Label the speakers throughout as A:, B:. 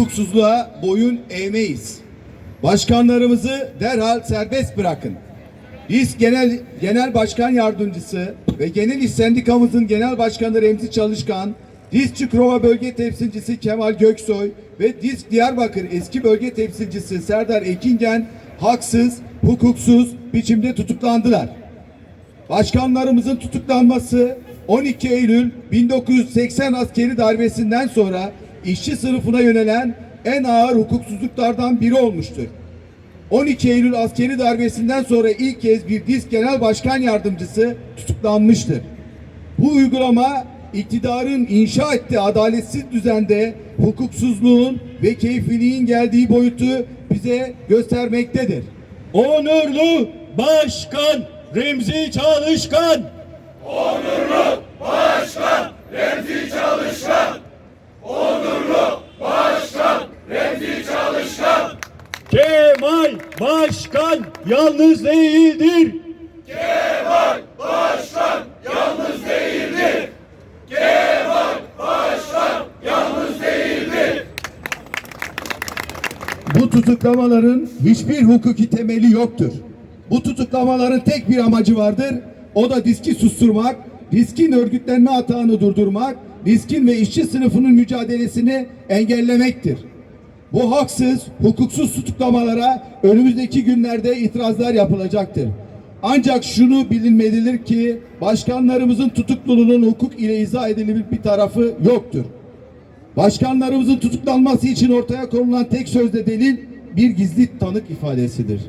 A: Hukuksuzluğa boyun eğmeyiz. Başkanlarımızı derhal serbest bırakın. Biz genel genel başkan yardımcısı ve genel iş sendikamızın genel başkanı Remzi Çalışkan, DİSK Çukurova bölge temsilcisi Kemal Göksoy ve DİSK Diyarbakır eski bölge temsilcisi Serdar Ekingen haksız, hukuksuz biçimde tutuklandılar. Başkanlarımızın tutuklanması 12 Eylül 1980 askeri darbesinden sonra işçi sınıfına yönelen en ağır hukuksuzluklardan biri olmuştur. 12 Eylül askeri darbesinden sonra ilk kez bir disk genel başkan yardımcısı tutuklanmıştır. Bu uygulama iktidarın inşa ettiği adaletsiz düzende hukuksuzluğun ve keyfiliğin geldiği boyutu bize göstermektedir.
B: Onurlu Başkan Remzi Çalışkan. Onurlu Başkan Remzi Çalışkan. Onurlu Başkan Remzi Çalışkan. Kemal Başkan yalnız değildir.
A: Bu tutuklamaların hiçbir hukuki temeli yoktur. Bu tutuklamaların tek bir amacı vardır. O da diski susturmak, diskin örgütlenme atağını durdurmak, diskin ve işçi sınıfının mücadelesini engellemektir. Bu haksız, hukuksuz tutuklamalara önümüzdeki günlerde itirazlar yapılacaktır. Ancak şunu bilinmelidir ki başkanlarımızın tutukluluğunun hukuk ile izah edilebilir bir tarafı yoktur. Başkanlarımızın tutuklanması için ortaya konulan tek sözde delil bir gizli tanık ifadesidir.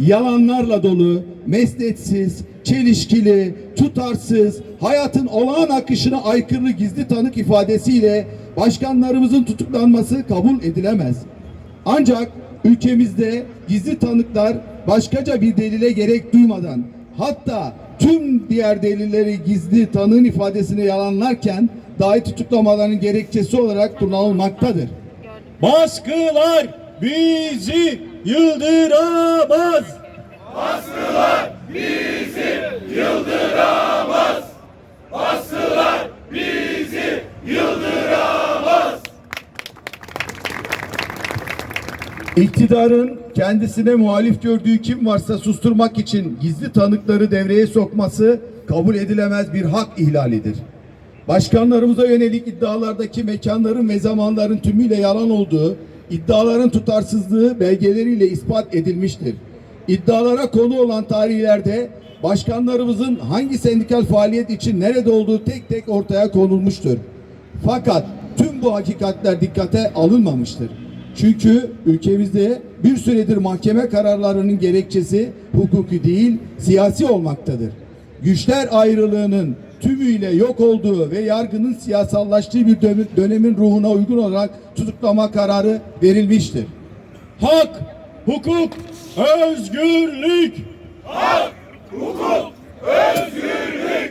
A: Yalanlarla dolu, mesnetsiz, çelişkili, tutarsız, hayatın olağan akışına aykırı gizli tanık ifadesiyle başkanlarımızın tutuklanması kabul edilemez. Ancak ülkemizde gizli tanıklar başkaca bir delile gerek duymadan hatta tüm diğer delilleri gizli tanığın ifadesine yalanlarken dahi tutuklamaların gerekçesi olarak kullanılmaktadır.
B: Baskılar bizi yıldıramaz.
A: İktidarın kendisine muhalif gördüğü kim varsa susturmak için gizli tanıkları devreye sokması kabul edilemez bir hak ihlalidir. Başkanlarımıza yönelik iddialardaki mekanların ve zamanların tümüyle yalan olduğu, iddiaların tutarsızlığı belgeleriyle ispat edilmiştir. İddialara konu olan tarihlerde başkanlarımızın hangi sendikal faaliyet için nerede olduğu tek tek ortaya konulmuştur. Fakat tüm bu hakikatler dikkate alınmamıştır. Çünkü ülkemizde bir süredir mahkeme kararlarının gerekçesi hukuki değil, siyasi olmaktadır. Güçler ayrılığının tümüyle yok olduğu ve yargının siyasallaştığı bir dönemin ruhuna uygun olarak tutuklama kararı verilmiştir.
B: Hak, hukuk, özgürlük!
C: Hak, hukuk, özgürlük!